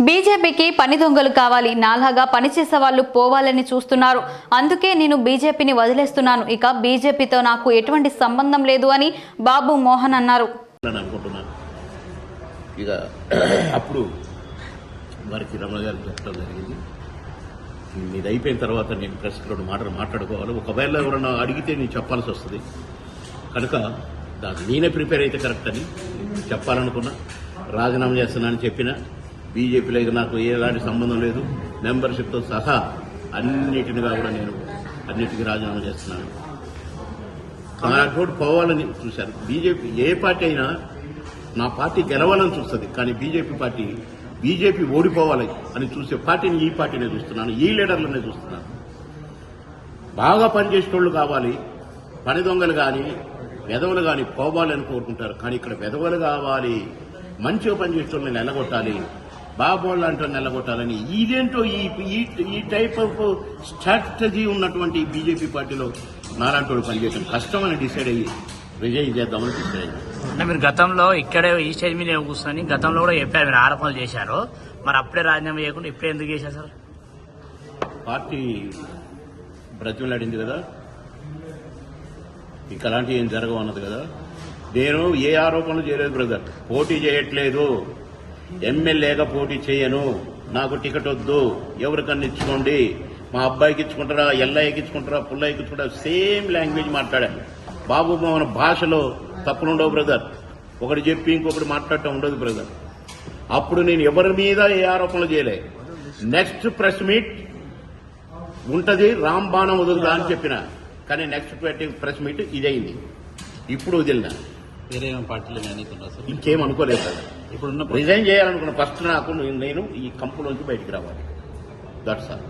బీజేపీకి పని దొంగలు కావాలి. నాలాగా పనిచేసే వాళ్ళు పోవాలని చూస్తున్నారు. అందుకే నేను బీజేపీని వదిలేస్తున్నాను. ఇక బీజేపీతో నాకు ఎటువంటి సంబంధం లేదు అని బాబు మోహన్ అన్నారు. అనుకుంటున్నాను. ఇక అప్పుడు వారికి రమణ గారు చెప్పడం జరిగింది. ఇది అయిపోయిన తర్వాత నేను ప్రెస్కి రెండు మాటలు మాట్లాడుకోవాలి. ఒకవేళ ఎవరన్నా అడిగితే నేను చెప్పాల్సి వస్తుంది. కనుక దాన్ని నేనే ప్రిపేర్ అయితే కరెక్ట్ అని చెప్పాలనుకున్నా. రాజీనామా చేస్తున్నానని చెప్పిన బీజేపీలో నాకు ఎలాంటి సంబంధం లేదు. మెంబర్షిప్తో సహా అన్నిటినిగా కూడా నేను అన్నిటికీ రాజీనామా చేస్తున్నాను. నాతోటి పోవాలని చూశారు బీజేపీ ఏ పార్టీ అయినా నా పార్టీ గెలవాలని చూస్తుంది. కానీ బీజేపీ పార్టీ బీజేపీ ఓడిపోవాలి అని చూసే పార్టీని ఈ పార్టీనే చూస్తున్నాను. ఈ లీడర్లనే చూస్తున్నాను. బాగా పనిచేసేటోళ్ళు కావాలి. పని దొంగలు కానీ వెధవలు కానీ పోవాలి అని కోరుకుంటారు. కానీ ఇక్కడ వెధవలు కావాలి. మంచిగా పనిచేసేటోళ్ళని నిలగొట్టాలి. బాబోళ్ళు అంటే నిలగొట్టాలని ఇదేంటో ఈ ఈ- టైప్ ఆఫ్ స్ట్రాటజీ ఉన్నటువంటి బీజేపీ పార్టీలో నాలాంటి పనిచేయడం కష్టం అని డిసైడ్ అయ్యి విజయ్ చేద్దామని డిసైడ్ అయ్యి. అంటే మీరు గతంలో ఇక్కడే ఈ స్టేజ్ మీద కూర్చొని గతంలో కూడా చెప్పారు మీరు ఆరోపణలు చేశారు. మరి అప్పుడే రాజీనామా చేయకుండా ఇప్పుడే ఎందుకు చేశారు సార్? పార్టీ బ్రతిమలాడింది కదా. ఇంకా అలాంటివి ఏం జరగవు అన్నది కదా. నేను ఏ ఆరోపణలు చేయలేదు బ్రదర్. పోటీ చేయట్లేదు. ఎమ్మెల్యేగా పోటీ చేయను. నాకు టికెట్ వద్దు. ఎవరికన్నా ఇచ్చుకోండి. మా అబ్బాయికి ఇచ్చుకుంటారా ఎల్లయ్యకి ఇచ్చుకుంటారా పుల్లయ్యకి ఇచ్చుకుంటారా సేమ్ లాంగ్వేజ్ మాట్లాడాను. బాబు మన భాషలో తప్పులుండవు బ్రదర్. ఒకటి చెప్పి ఇంకొకటి మాట్లాడటం ఉండదు బ్రదర్. అప్పుడు నేను ఎవరి మీద ఏ ఆరోపణలు చేయలే. నెక్స్ట్ ప్రెస్ మీట్ ఉంటది రామ్ బాణం వదులుదా అని చెప్పిన. కానీ నెక్స్ట్ ప్రెస్ మీట్ ఇదైంది. ఇప్పుడు వదిలినా. వేరే పార్టీలు కానీ సార్? ఇంకేం అనుకోలేదు కదా ఇప్పుడున్న రిజైన్ చేయాలనుకున్న ఫస్ట్ నాకు నేను ఈ కంపులోంచి బయటికి రావాలి. That's all